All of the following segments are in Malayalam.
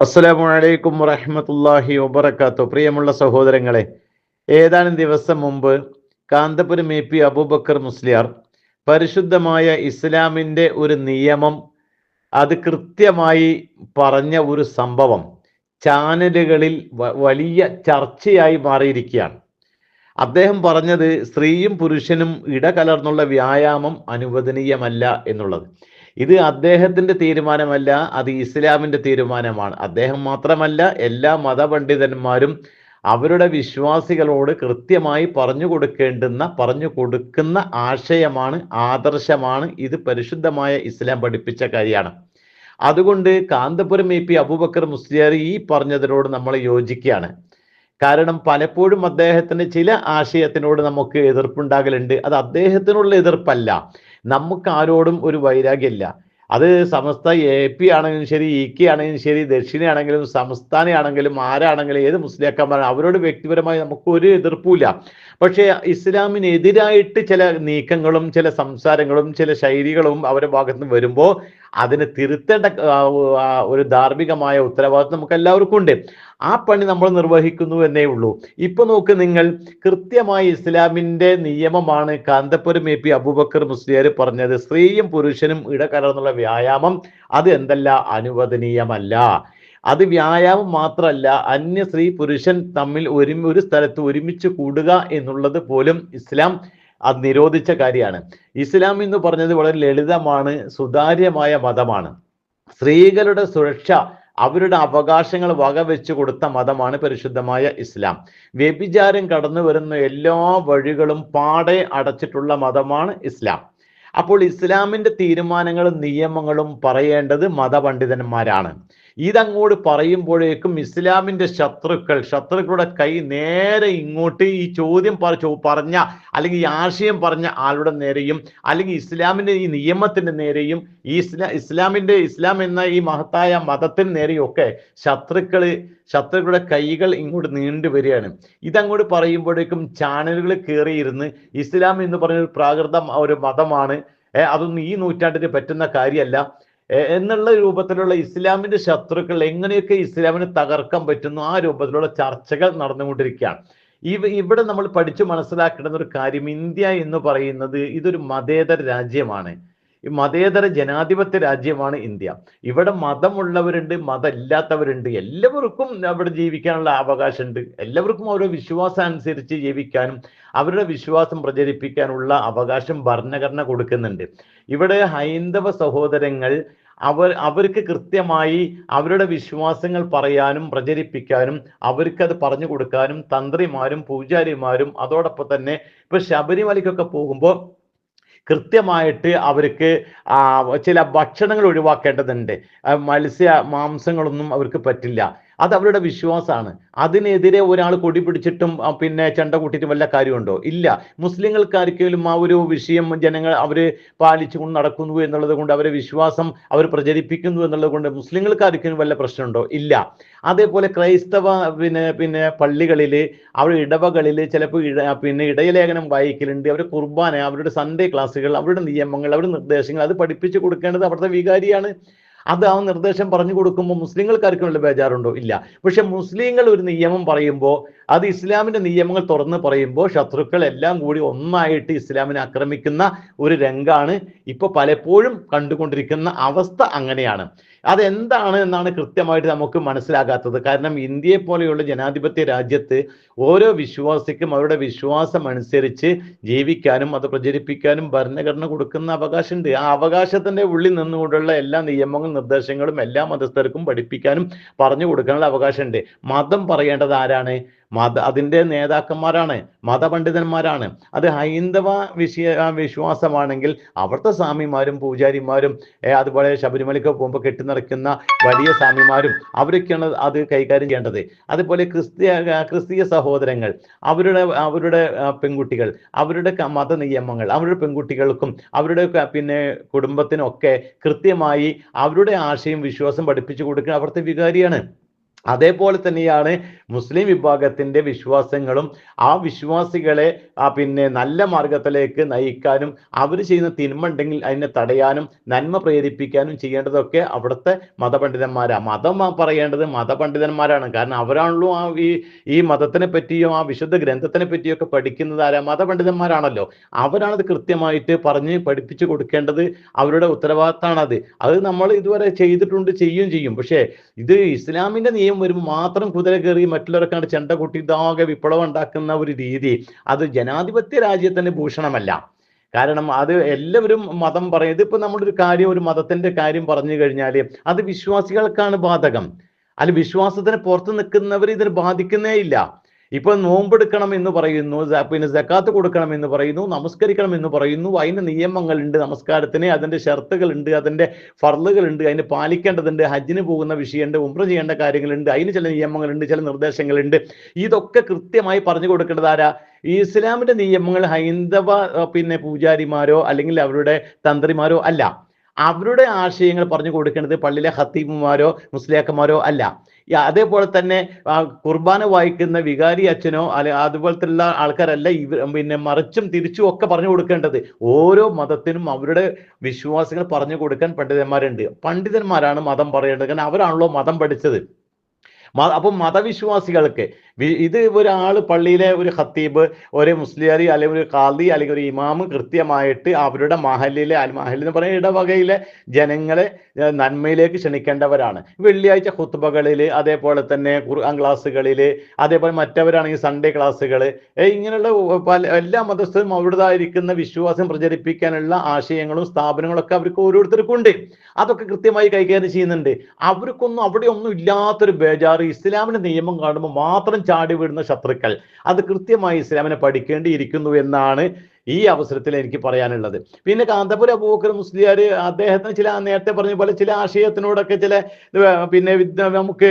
അസ്സലാമു അലൈക്കും വറഹ്മത്തുള്ളാഹി വബർക്കാത്തു പ്രിയമുള്ള സഹോദരങ്ങളെ ഏതാനും ദിവസം മുമ്പ് കാന്തപുരം എ പി അബൂബക്കർ മുസ്ലിയാർ പരിശുദ്ധമായ ഇസ്ലാമിന്റെ ഒരു നിയമം അത് കൃത്യമായി പറഞ്ഞ ഒരു സംഭവം ചാനലുകളിൽ വലിയ ചർച്ചയായി മാറിയിരിക്കുകയാണ്. അദ്ദേഹം പറഞ്ഞത് സ്ത്രീയും പുരുഷനും ഇടകലർന്നുള്ള വ്യായാമം അനുവദനീയമല്ല എന്നുള്ളത്. ഇത് അദ്ദേഹത്തിന്റെ തീരുമാനമല്ല അത് ഇസ്ലാമിന്റെ തീരുമാനമാണ്. അദ്ദേഹം മാത്രമല്ല എല്ലാ മതപണ്ഡിതന്മാരും അവരുടെ വിശ്വാസികളോട് കൃത്യമായി പറഞ്ഞു കൊടുക്കേണ്ടുന്ന പറഞ്ഞു കൊടുക്കുന്ന ആശയമാണ് ആദർശമാണ് ഇത് പരിശുദ്ധമായ ഇസ്ലാം പഠിപ്പിച്ച കാര്യമാണ്. അതുകൊണ്ട് കാന്തപുരം എ പി അബൂബക്കർ മുസ്ലിയാർ ഈ പറഞ്ഞതിനോട് നമ്മൾ യോജിക്കുകയാണ്. കാരണം പലപ്പോഴും അദ്ദേഹത്തിന് ചില ആശയത്തിനോട് നമുക്ക് എതിർപ്പുണ്ടാകലുണ്ട്. അത് അദ്ദേഹത്തിനുള്ള എതിർപ്പല്ല. നമുക്ക് ആരോടും ഒരു വൈരാഗ്യമില്ല. അത് സമസ്ത എ പി ആണെങ്കിലും ശരി ഇ കെ ആണെങ്കിലും ശരി ദക്ഷിണയാണെങ്കിലും സംസ്ഥാനയാണെങ്കിലും ആരാണെങ്കിലും ഏത് മുസ്ലിയാക്കന്മാരും അവരോട് വ്യക്തിപരമായി നമുക്ക് ഒരു എതിർപ്പുമില്ല. പക്ഷേ ഇസ്ലാമിനെതിരായിട്ട് ചില നീക്കങ്ങളും ചില സംസാരങ്ങളും ചില ശൈലികളും അവരുടെ ഭാഗത്ത് നിന്ന് വരുമ്പോൾ അതിനെ തിരുത്തേണ്ട ഒരു ധാർമ്മികമായ ഉത്തരവാദിത്വം നമുക്ക് എല്ലാവർക്കും ഉണ്ട്. ആ പണി നമ്മൾ നിർവഹിക്കുന്നു എന്നേ ഉള്ളൂ. ഇപ്പൊ നോക്ക് നിങ്ങൾ കൃത്യമായി ഇസ്ലാമിന്റെ നിയമമാണ് കാന്തപുരം എ പി അബൂബക്കർ മുസ്ലിയാർ പറഞ്ഞത്. സ്ത്രീയും പുരുഷനും ഇടകലർന്നുള്ള വ്യായാമം അത് എന്തല്ല? അനുവദനീയമല്ല. അത് വ്യായാമം മാത്രമല്ല അന്യ സ്ത്രീ പുരുഷൻ തമ്മിൽ ഒരു ഒരു സ്ഥലത്ത് ഒരുമിച്ച് കൂടുക എന്നുള്ളത് പോലും ഇസ്ലാം അത് നിരോധിച്ച കാര്യമാണ്. ഇസ്ലാം എന്ന് പറഞ്ഞത് വളരെ ലളിതമാണ് സുതാര്യമായ മതമാണ്. സ്ത്രീകളുടെ സുരക്ഷ അവരുടെ അവകാശങ്ങൾ വകവെച്ചു കൊടുത്ത മതമാണ് പരിശുദ്ധമായ ഇസ്ലാം. വ്യഭിചാരം കടന്നു വരുന്ന എല്ലാ വഴികളും പാടെ അടച്ചിട്ടുള്ള മതമാണ് ഇസ്ലാം. അപ്പോൾ ഇസ്ലാമിന്റെ തീരുമാനങ്ങളും നിയമങ്ങളും പറയേണ്ടത് മതപണ്ഡിതന്മാരാണ്. ഇതങ്ങോട്ട് പറയുമ്പോഴേക്കും ഇസ്ലാമിന്റെ ശത്രുക്കൾ ശത്രുക്കളുടെ കൈ നേരെ ഇങ്ങോട്ട് ഈ ചോദ്യം പറ പറഞ്ഞ അല്ലെങ്കിൽ ആശയം പറഞ്ഞ ആളുടെ നേരെയും അല്ലെങ്കിൽ ഇസ്ലാമിന്റെ ഈ നിയമത്തിന്റെ നേരെയും ഈ ഇസ്ലാ ഇസ്ലാമിന്റെ ഇസ്ലാം എന്ന ഈ മഹത്തായ മതത്തിന് നേരെയും ഒക്കെ ശത്രുക്കൾ ശത്രുക്കളുടെ കൈകൾ ഇങ്ങോട്ട് നീണ്ടു വരികയാണ്. ഇതങ്ങോട്ട് പറയുമ്പോഴേക്കും ചാനലുകൾ കയറിയിരുന്ന് ഇസ്ലാം എന്ന് പറഞ്ഞ ഒരു പ്രാകൃത ഒരു മതമാണ്. അതൊന്നും ഈ നൂറ്റാണ്ടിന് പറ്റുന്ന കാര്യമല്ല. എന്നുള്ള രൂപത്തിലുള്ള ഇസ്ലാമിന്റെ ശത്രുക്കൾ എങ്ങനെയൊക്കെ ഇസ്ലാമിനെ തകർക്കാൻ പറ്റുന്നു ആ രൂപത്തിലുള്ള ചർച്ചകൾ നടന്നുകൊണ്ടിരിക്കുകയാണ്. ഇവ ഇവിടെ നമ്മൾ പഠിച്ചു മനസ്സിലാക്കേണ്ട ഒരു കാര്യം ഇന്ത്യ എന്ന് പറയുന്നത് ഇതൊരു മതേതര രാജ്യമാണ്. ഈ മതേതര ജനാധിപത്യ രാജ്യമാണ് ഇന്ത്യ. ഇവിടെ മതമുള്ളവരുണ്ട് മതമില്ലാത്തവരുണ്ട്. എല്ലാവർക്കും അവിടെ ജീവിക്കാനുള്ള അവകാശമുണ്ട്. എല്ലാവർക്കും ഓരോ വിശ്വാസം അനുസരിച്ച് ജീവിക്കാനും അവരുടെ വിശ്വാസം പ്രചരിപ്പിക്കാനുള്ള അവകാശം ഭരണഘടന കൊടുക്കുന്നുണ്ട്. ഇവിടെ ഹൈന്ദവ സഹോദരങ്ങൾ അവർ അവർക്ക് കൃത്യമായി അവരുടെ വിശ്വാസങ്ങൾ പറയാനും പ്രചരിപ്പിക്കാനും അവർക്കത് പറഞ്ഞു കൊടുക്കാനും തന്ത്രിമാരും പൂജാരിമാരും അതോടൊപ്പം തന്നെ ഇപ്പൊ ശബരിമലയ്ക്കൊക്കെ പോകുമ്പോൾ കൃത്യമായിട്ട് അവർക്ക് ചില ഭക്ഷണങ്ങൾ ഒഴിവാക്കേണ്ടതുണ്ട്. മത്സ്യ മാംസങ്ങളൊന്നും അവർക്ക് പറ്റില്ല. അത് അവരുടെ വിശ്വാസമാണ്. അതിനെതിരെ ഒരാൾ കൊടി പിടിച്ചിട്ടും പിന്നെ ചെണ്ട കൂട്ടിയിട്ടും വല്ല കാര്യമുണ്ടോ? ഇല്ല. മുസ്ലിങ്ങൾക്കാർക്കെങ്കിലും ആ ഒരു വിഷയം ജനങ്ങൾ അവർ പാലിച്ചുകൊണ്ട് നടക്കുന്നു എന്നുള്ളത് കൊണ്ട് അവരെ വിശ്വാസം അവർ പ്രചരിപ്പിക്കുന്നു എന്നുള്ളത് കൊണ്ട് മുസ്ലിങ്ങൾക്കാർക്കെങ്കിലും വല്ല പ്രശ്നമുണ്ടോ? ഇല്ല. അതേപോലെ ക്രൈസ്തവ പിന്നെ പിന്നെ പള്ളികളിൽ അവരുടെ ഇടവകളിൽ ചിലപ്പോൾ ഇട പിന്നെ ഇടയലേഖനം വായിക്കലുണ്ട്. അവരുടെ കുർബാന അവരുടെ സൺഡേ ക്ലാസ്സുകൾ അവരുടെ നിയമങ്ങൾ അവരുടെ നിർദ്ദേശങ്ങൾ അത് പഠിപ്പിച്ചു കൊടുക്കേണ്ടത് അവരുടെ വികാരിയാണ്. അത് ആ നിർദ്ദേശം പറഞ്ഞു കൊടുക്കുമ്പോൾ മുസ്ലിങ്ങൾക്കാർക്കും വല്ല ബേജാറുണ്ടോ? ഇല്ല. പക്ഷെ മുസ്ലിങ്ങൾ ഒരു നിയമം പറയുമ്പോൾ അത് ഇസ്ലാമിന്റെ നിയമങ്ങൾ തുറന്ന് പറയുമ്പോൾ ശത്രുക്കൾ എല്ലാം കൂടി ഒന്നായിട്ട് ഇസ്ലാമിനെ ആക്രമിക്കുന്ന ഒരു രംഗാണ് ഇപ്പൊ പലപ്പോഴും കണ്ടുകൊണ്ടിരിക്കുന്ന അവസ്ഥ അങ്ങനെയാണ്. അതെന്താണ് എന്നാണ് കൃത്യമായിട്ട് നമുക്ക് മനസ്സിലാകാത്തത്. കാരണം ഇന്ത്യയെ പോലെയുള്ള ജനാധിപത്യ രാജ്യത്ത് ഓരോ വിശ്വാസിക്കും അവരുടെ വിശ്വാസം അനുസരിച്ച് ജീവിക്കാനും അത് പ്രചരിപ്പിക്കാനും ഭരണഘടന കൊടുക്കുന്ന അവകാശമുണ്ട്. ആ അവകാശത്തിന്റെ ഉള്ളിൽ നിന്നുകൊണ്ടുള്ള എല്ലാ നിയമങ്ങളും നിർദ്ദേശങ്ങളും എല്ലാ മതസ്ഥർക്കും പഠിപ്പിക്കാനും പറഞ്ഞു കൊടുക്കാനുള്ള അവകാശമുണ്ട്. മതം പറയേണ്ടത് ആരാണ്? മത അതിന്റെ നേതാക്കന്മാരാണ് മതപണ്ഡിതന്മാരാണ്. അത് ഹൈന്ദവ വിഷയ വിശ്വാസമാണെങ്കിൽ അവിടുത്തെ സ്വാമിമാരും പൂജാരിമാരും അതുപോലെ ശബരിമലയ്ക്ക് പോകുമ്പോൾ കെട്ടിനിറയ്ക്കുന്ന വലിയ സ്വാമിമാരും അവരൊക്കെയാണ് അത് കൈകാര്യം ചെയ്യേണ്ടത്. അതുപോലെ ക്രിസ്തീയ ക്രിസ്തീയ സഹോദരങ്ങൾ അവരുടെ അവരുടെ പെൺകുട്ടികൾ അവരുടെ മത നിയമങ്ങൾ അവരുടെ പെൺകുട്ടികൾക്കും അവരുടെ പിന്നെ കുടുംബത്തിനൊക്കെ കൃത്യമായി അവരുടെ ആശയം വിശ്വാസം പഠിപ്പിച്ചു കൊടുക്കുക അവിടുത്തെ വികാരിയാണ്. അതേപോലെ തന്നെയാണ് മുസ്ലിം വിഭാഗത്തിന്റെ വിശ്വാസങ്ങളും ആ വിശ്വാസികളെ ആ പിന്നെ നല്ല മാർഗത്തിലേക്ക് നയിക്കാനും അവർ ചെയ്യുന്ന തിന്മ ഉണ്ടെങ്കിൽ അതിനെ തടയാനും നന്മ പ്രേരിപ്പിക്കാനും ചെയ്യേണ്ടതൊക്കെ അവിടുത്തെ മതപണ്ഡിതന്മാരാണ് മതം പറയേണ്ടത് മതപണ്ഡിതന്മാരാണ്. കാരണം അവരാണല്ലോ ആ ഈ ഈ മതത്തിനെ പറ്റിയോ ആ വിശുദ്ധ ഗ്രന്ഥത്തിനെ പറ്റിയോ ഒക്കെ പഠിക്കുന്നത് ആരാ? മതപണ്ഡിതന്മാരാണല്ലോ. അവരാണത് കൃത്യമായിട്ട് പറഞ്ഞ് പഠിപ്പിച്ചു കൊടുക്കേണ്ടത് അവരുടെ ഉത്തരവാദിത്തമാണത്. അത് അത് നമ്മൾ ഇതുവരെ ചെയ്തിട്ടുണ്ട് ചെയ്യും ചെയ്യും. പക്ഷേ ഇത് ഇസ്ലാമിന്റെ നിയമം വരുമ്പോൾ മാത്രം കുതിര കയറി മറ്റുള്ളവരെ കണ്ട് ചെണ്ട കൊട്ടി ഇതാകെ വിപ്ലവം ഉണ്ടാക്കുന്ന ഒരു രീതി. അത് ജനാധിപത്യ രാജ്യത്തിന്റെ ഭൂഷണമല്ല. കാരണം അത് എല്ലാവരും മതം പറയും. ഇതിപ്പോ നമ്മളൊരു കാര്യം ഒരു മതത്തിന്റെ കാര്യം പറഞ്ഞു കഴിഞ്ഞാൽ അത് വിശ്വാസികൾക്കാണ് ബാധകം. അല്ല വിശ്വാസത്തിന് പുറത്ത് നിൽക്കുന്നവർ ഇതിന് ബാധിക്കുന്നേ ഇല്ല. ഇപ്പൊ നോമ്പെടുക്കണം എന്ന് പറയുന്നു പിന്നെ ജക്കാത്ത് കൊടുക്കണം എന്ന് പറയുന്നു നമസ്കരിക്കണം എന്ന് പറയുന്നു അതിന് നിയമങ്ങളുണ്ട് നമസ്കാരത്തിന് അതിന്റെ ഷർത്തുകളുണ്ട് അതിന്റെ ഫർളുകളുണ്ട് അതിന് പാലിക്കേണ്ടതുണ്ട് ഹജ്ജിന് പോകുന്ന വിഷയമുണ്ട് ഉംറ ചെയ്യേണ്ട കാര്യങ്ങളുണ്ട് അതിന് ചില നിയമങ്ങളുണ്ട് ചില നിർദ്ദേശങ്ങളുണ്ട്. ഇതൊക്കെ കൃത്യമായി പറഞ്ഞു കൊടുക്കേണ്ടത് ആരാ? ഈ ഇസ്ലാമിന്റെ നിയമങ്ങൾ ഹൈന്ദവ പിന്നെ പൂജാരിമാരോ അല്ലെങ്കിൽ അവരുടെ തന്ത്രിമാരോ അല്ല. അവരുടെ ആശയങ്ങൾ പറഞ്ഞു കൊടുക്കേണ്ടത് പള്ളിയിലെ ഹത്തീബുമാരോ മുസ്ലിയാക്കന്മാരോ അല്ല. അതേപോലെ തന്നെ കുർബാന വായിക്കുന്ന വികാരി അച്ഛനോ അല്ലെ അതുപോലത്തുള്ള ആൾക്കാരല്ല ഇവർ പിന്നെ മറിച്ചും തിരിച്ചും ഒക്കെ പറഞ്ഞു കൊടുക്കേണ്ടത്. ഓരോ മതത്തിനും അവരുടെ വിശ്വാസികൾ പറഞ്ഞു കൊടുക്കാൻ പണ്ഡിതന്മാരുണ്ട്. പണ്ഡിതന്മാരാണ് മതം പറയേണ്ടത്. കാരണം അവരാണല്ലോ മതം പഠിച്ചത്. അപ്പം മതവിശ്വാസികൾക്ക് ഇത് ഒരാൾ പള്ളിയിലെ ഒരു ഖത്തീബ് ഒരു മുസ്ലിയാരി അല്ലെങ്കിൽ ഒരു കാദി അല്ലെങ്കിൽ ഒരു ഇമാമ് കൃത്യമായിട്ട് അവരുടെ മഹലിലെ അൽ മഹൽ എന്ന് പറയുന്ന ഇടവകയിലെ ജനങ്ങളെ നന്മയിലേക്ക് ക്ഷണിക്കേണ്ടവരാണ്. വെള്ളിയാഴ്ച ഹുത്തുബകളിൽ അതേപോലെ തന്നെ ഖുർആൻ ക്ലാസ്സുകളിൽ അതേപോലെ മറ്റവരാണെങ്കിൽ സൺഡേ ക്ലാസ്സുകൾ ഇങ്ങനെയുള്ള പല എല്ലാ മതസ്ഥരും അവരുടേതായിരിക്കുന്ന വിശ്വാസം പ്രചരിപ്പിക്കാനുള്ള ആശയങ്ങളും സ്ഥാപനങ്ങളും ഒക്കെ അവർക്ക് ഓരോരുത്തർക്കും ഉണ്ട് അതൊക്കെ കൃത്യമായി കൈകാര്യം ചെയ്യുന്നുണ്ട്. അവർക്കൊന്നും അവിടെ ഒന്നും ഇല്ലാത്തൊരു ബേജാറ് ഇസ്ലാമിന്റെ നിയമം കാണുമ്പോൾ മാത്രം ചാടി വീഴുന്ന ശത്രുക്കൾ. അത് കൃത്യമായി ഇസ്ലാമിനെ പഠിക്കേണ്ടിയിരിക്കുന്നു എന്നാണ് ഈ അവസരത്തിൽ എനിക്ക് പറയാനുള്ളത്. പിന്നെ കാന്തപുര അബൂബക്കർ മുസ്ലിയാർ അദ്ദേഹത്തിന് ചില നേരത്തെ പറഞ്ഞ പോലെ ചില ആശയത്തിനോടൊക്കെ ചില പിന്നെ നമുക്ക്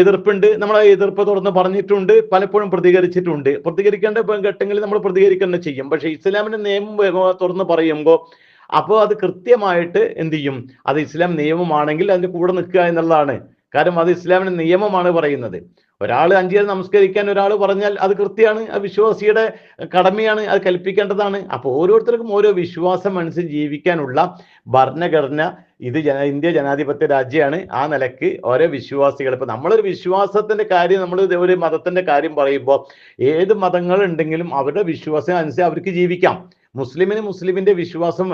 എതിർപ്പുണ്ട്. നമ്മൾ ആ എതിർപ്പ് തുറന്ന് പറഞ്ഞിട്ടുണ്ട്. പലപ്പോഴും പ്രതികരിച്ചിട്ടുണ്ട്. പ്രതികരിക്കേണ്ട ഘട്ടങ്ങളിൽ നമ്മൾ പ്രതികരിക്കേണ്ട ചെയ്യും. പക്ഷേ ഇസ്ലാമിന്റെ നിയമം തുറന്ന് പറയുമ്പോൾ അപ്പോൾ അത് കൃത്യമായിട്ട് എന്ത് ചെയ്യും? അത് ഇസ്ലാം നിയമമാണെങ്കിൽ അതിന്റെ കൂടെ നിൽക്കുക എന്നുള്ളതാണ്. കാരണം അത് ഇസ്ലാമിന്റെ നിയമമാണ് പറയുന്നത്. ഒരാൾ അഞ്ചു നേരം നമസ്കരിക്കാൻ ഒരാൾ പറഞ്ഞാൽ അത് കൃത്യമാണ് ആ വിശ്വാസിയുടെ കടമയാണ് അത് കൽപ്പിക്കേണ്ടതാണ്. അപ്പോൾ ഓരോരുത്തർക്കും ഓരോ വിശ്വാസം അനുസരിച്ച് ജീവിക്കാനുള്ള ഭരണഘടന ഇത് ജന ഇന്ത്യ ജനാധിപത്യ രാജ്യമാണ്. ആ നിലയ്ക്ക് ഓരോ വിശ്വാസികൾ ഇപ്പൊ നമ്മളൊരു വിശ്വാസത്തിന്റെ കാര്യം നമ്മൾ ഒരു മതത്തിന്റെ കാര്യം പറയുമ്പോൾ ഏത് മതങ്ങൾ ഉണ്ടെങ്കിലും അവരുടെ വിശ്വാസം അനുസരിച്ച് അവർക്ക് ജീവിക്കാം. മുസ്ലിമിന് മുസ്ലിമിന്റെ വിശ്വാസം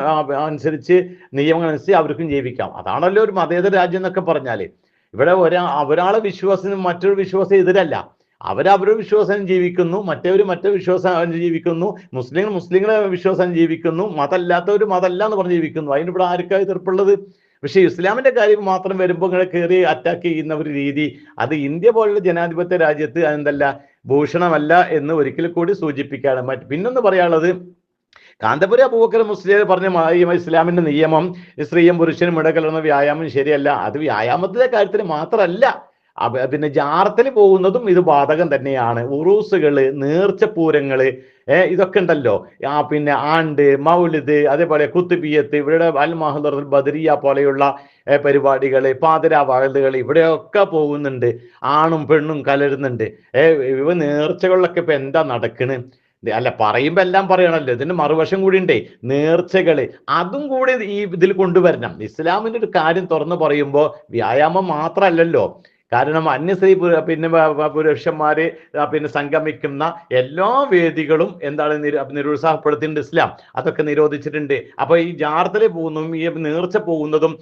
അനുസരിച്ച് നിയമങ്ങൾ അനുസരിച്ച് അവർക്കും ജീവിക്കാം. അതാണല്ലോ ഒരു മതേതര രാജ്യം എന്നൊക്കെ പറഞ്ഞാൽ. ഇവിടെ ഒരാ ഒരാളെ വിശ്വാസത്തിന് മറ്റൊരു വിശ്വാസം എതിരല്ല. അവരവരുടെ വിശ്വാസം ജീവിക്കുന്നു മറ്റവർ മറ്റേ വിശ്വാസം ജീവിക്കുന്നു മുസ്ലിങ്ങൾ മുസ്ലിങ്ങളെ വിശ്വാസം ജീവിക്കുന്നു മതമല്ലാത്തവർ മതമല്ല എന്ന് പറഞ്ഞ് ജീവിക്കുന്നു. അതിന് ഇവിടെ ആർക്കാ എതിർപ്പുള്ളത്? പക്ഷേ ഇസ്ലാമിന്റെ കാര്യം മാത്രം വരുമ്പോൾ ഇങ്ങനെ കയറി അറ്റാക്ക് ചെയ്യുന്ന ഒരു രീതി അത് ഇന്ത്യ പോലുള്ള ജനാധിപത്യ രാജ്യത്ത് അതെന്തല്ല ഭൂഷണമല്ല എന്ന് ഒരിക്കൽ കൂടി സൂചിപ്പിക്കുകയാണ് മറ്റ് പിന്നൊന്ന് പറയാനുള്ളത് കാന്തപുര അബൂബക്കർ മുസ്ലിം പറഞ്ഞ ഇസ്ലാമിന്റെ നിയമം സ്ത്രീയും പുരുഷനും ഇടകലർന്ന വ്യായാമം ശരിയല്ല അത് വ്യായാമത്തിന്റെ കാര്യത്തിൽ മാത്രമല്ല പിന്നെ ജാറത്തിൽ പോകുന്നതും ഇത് ബാധകം തന്നെയാണ് ഉറൂസുകൾ നേർച്ചപ്പൂരങ്ങൾ ഏർ ഇതൊക്കെ ഉണ്ടല്ലോ ആ പിന്നെ ആണ്ട് മൗലിദ് അതേപോലെ കുത്തുബിയത്ത് ഇവിടെ അൽ മഹദർ ബദരിയ പോലെയുള്ള പരിപാടികൾ പാതിരാ വാഴുതുകൾ ഇവിടെയൊക്കെ പോകുന്നുണ്ട് ആണും പെണ്ണും കലരുന്നുണ്ട് ഏഹ് ഇവ നേർച്ചകളിലൊക്കെ ഇപ്പൊ എന്താ നടക്കണ് അല്ല പറയുമ്പോ എല്ലാം പറയണല്ലോ. ഇതിന് മറുവശം കൂടി ഉണ്ടേ നേർച്ചകൾ. അതും കൂടി ഈ ഇതിൽ കൊണ്ടുവരണം. ഇസ്ലാമിന്റെ ഒരു കാര്യം തുറന്നു പറയുമ്പോൾ വ്യായാമം മാത്രമല്ലല്ലോ കാരണം അന്യസ്ത്രീ പിന്നെ പുരുഷന്മാര് പിന്നെ സംഗമിക്കുന്ന എല്ലാ വേദികളും എന്താണ് നിര നിരുത്സാഹപ്പെടുത്തിയിട്ടുണ്ട് ഇസ്ലാം. അതൊക്കെ നിരോധിച്ചിട്ടുണ്ട്. അപ്പൊ ഈ ജാർത്തൽ പോകുന്നതും ഈ നേർച്ച പോകുന്നതും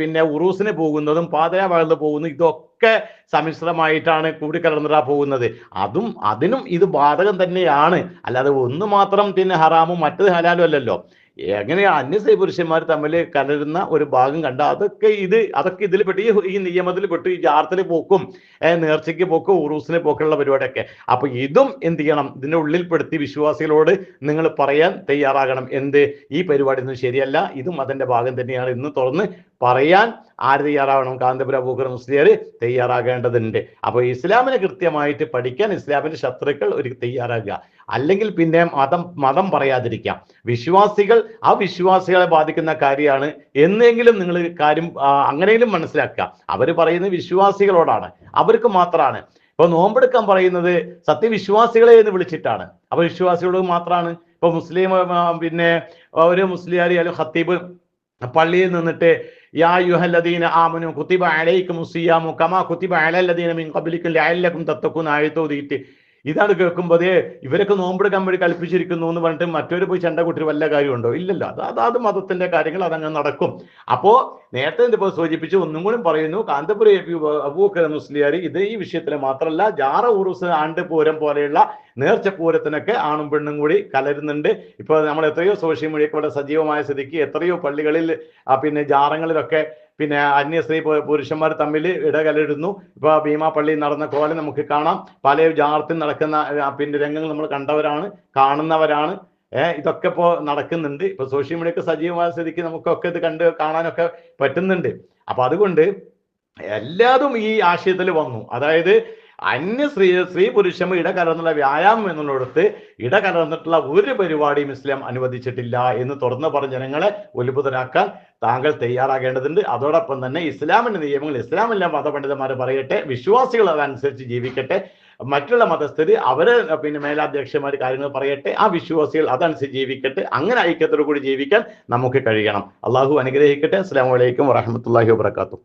പിന്നെ ഉറൂസിന് പോകുന്നതും പാതര വളർന്നു പോകുന്നതും ഇതൊക്കെ സമ്മിശ്രമായിട്ടാണ് കൂടിക്കലർന്നിടാ പോകുന്നത്. അതും അതിനും ഇത് ബാധകം തന്നെയാണ്. അല്ലാതെ ഒന്ന് മാത്രം പിന്നെ ഹറാമും മറ്റത് ഹലാലും അല്ലല്ലോ. എങ്ങനെയാണ് അന്യസ്ത്രീ പുരുഷന്മാർ തമ്മിൽ കലരുന്ന ഒരു ഭാഗം കണ്ട അതൊക്കെ ഇത് അതൊക്കെ ഇതിൽ പെട്ട് ഈ നിയമത്തിൽ പെട്ട് ഈ ജാർത്തിൽ പോക്കും നേർച്ചയ്ക്ക് പോക്കും ഉറൂസിന് പോക്കുള്ള പരിപാടിയൊക്കെ. അപ്പൊ ഇതും എന്ത് ചെയ്യണം? ഇതിന്റെ ഉള്ളിൽപ്പെടുത്തി വിശ്വാസികളോട് നിങ്ങൾ പറയാൻ തയ്യാറാകണം. എന്ത്? ഈ പരിപാടി ഒന്നും ശരിയല്ല. ഇതും അതിന്റെ ഭാഗം തന്നെയാണ്. ഇന്ന് തുറന്ന് പറയാൻ ആര് തയ്യാറാവണം? കാന്തപുര അബൂക്കർ മുസ്ലിയർ തയ്യാറാകേണ്ടതുണ്ട്. അപ്പോൾ ഇസ്ലാമിനെ കൃത്യമായിട്ട് പഠിക്കാൻ ഇസ്ലാമിന്റെ ശത്രുക്കൾ ഒരു തയ്യാറാകുക. അല്ലെങ്കിൽ പിന്നെ മതം മതം പറയാതിരിക്കാം. വിശ്വാസികൾ ആ വിശ്വാസികളെ ബാധിക്കുന്ന കാര്യമാണ് എന്നെങ്കിലും നിങ്ങൾ കാര്യം അങ്ങനെയെങ്കിലും മനസ്സിലാക്കുക. അവർ പറയുന്നത് വിശ്വാസികളോടാണ്. അവർക്ക് മാത്രമാണ്. ഇപ്പൊ നോമ്പെടുക്കാൻ പറയുന്നത് സത്യവിശ്വാസികളെ എന്ന് വിളിച്ചിട്ടാണ്. അപ്പൊ വിശ്വാസികളോട് മാത്രമാണ്. ഇപ്പൊ മുസ്ലിം പിന്നെ ഒരു മുസ്ലിയാരി അല്ലെങ്കിൽ ഖത്തീബ് പള്ളിയിൽ നിന്നിട്ട് യാ യുഹല്ലദീന ആമനു കുത്തിബ അലൈക്കും സിയാമു കമാ കുത്തിബ അലല്ലദീന മിൻ ഖബലിക്കും ലഅല്ലക്കും തത്തക്കും ആയത്തോതിയിട്ട് ഇതാണ് കേൾക്കുമ്പോൾ ഇവരൊക്കെ നോമ്പെടുക്കാൻ വേണ്ടി കൽപ്പിച്ചിരിക്കുന്നു എന്ന് പറഞ്ഞിട്ട് മറ്റൊരു പോയി ചണ്ട കൂട്ടി വല്ല കാര്യമുണ്ടോ? ഇല്ലല്ലോ. അത് അതാത് മതത്തിന്റെ കാര്യങ്ങൾ അതങ്ങനെ നടക്കും. അപ്പോ നേരത്തെ ഇതിപ്പോ സൂചിപ്പിച്ച് ഒന്നും കൂടി പറയുന്നു കാന്തപുര എ പി അബൂക്കർ മുസ്ലിയാർ ഇത് ഈ വിഷയത്തിൽ മാത്രമല്ല ജാറ ഉറുസ് ആണ്ട് പൂരം പോലെയുള്ള നേർച്ച പൂരത്തിനൊക്കെ ആണും പെണ്ണും കൂടി കലരുന്നുണ്ട്. ഇപ്പൊ നമ്മൾ എത്രയോ സോഷ്യൽ മീഡിയ ഇവിടെ സജീവമായ സ്ഥിതിക്ക് എത്രയോ പള്ളികളിൽ പിന്നെ ജാറങ്ങളിലൊക്കെ പിന്നെ അന്യ സ്ത്രീ പുരുഷന്മാർ തമ്മിൽ ഇടകലരുന്നു. ഇപ്പൊ ഭീമാപ്പള്ളിയിൽ നടന്ന കോലം നമുക്ക് കാണാം. പല ജാർത്തിൽ നടക്കുന്ന പിന്നെ രംഗങ്ങൾ നമ്മൾ കണ്ടവരാണ് കാണുന്നവരാണ്. ഏഹ് ഇതൊക്കെ ഇപ്പോ നടക്കുന്നുണ്ട്. ഇപ്പൊ സോഷ്യൽ മീഡിയക്ക് സജീവമായ സ്ഥിതിക്ക് നമുക്കൊക്കെ ഇത് കണ്ട് കാണാനൊക്കെ പറ്റുന്നുണ്ട്. അപ്പൊ അതുകൊണ്ട് എല്ലാതും ഈ ആശയത്തിൽ വന്നു. അതായത് അന്യ സ്ത്രീ സ്ത്രീ പുരുഷം ഇടകലർന്നുള്ള വ്യായാമം എന്നുള്ളിടത്ത് ഇടകലർന്നിട്ടുള്ള ഒരു പരിപാടിയും ഇസ്ലാം അനുവദിച്ചിട്ടില്ല എന്ന് തുറന്നു പറഞ്ഞ ജനങ്ങളെ ഉത്ഭുതരാക്കാൻ താങ്കൾ തയ്യാറാകേണ്ടതുണ്ട്. അതോടൊപ്പം തന്നെ ഇസ്ലാമിന്റെ നിയമങ്ങൾ ഇസ്ലാമിലെ മതപണ്ഡിതന്മാർ പറയട്ടെ വിശ്വാസികൾ അതനുസരിച്ച് ജീവിക്കട്ടെ മറ്റുള്ള മതസ്ഥര് അവർ പിന്നെ മേലാധ്യക്ഷന്മാർ കാര്യങ്ങൾ പറയട്ടെ ആ വിശ്വാസികൾ അതനുസരിച്ച് ജീവിക്കട്ടെ അങ്ങനെ ഐക്യത്തോടു കൂടി ജീവിക്കാൻ നമുക്ക് കഴിയണം. അള്ളാഹു അനുഗ്രഹിക്കട്ടെ. അസ്സാം വലൈക്കും വറഹമത്തല്ലാഹി വാബർക്കാത്തു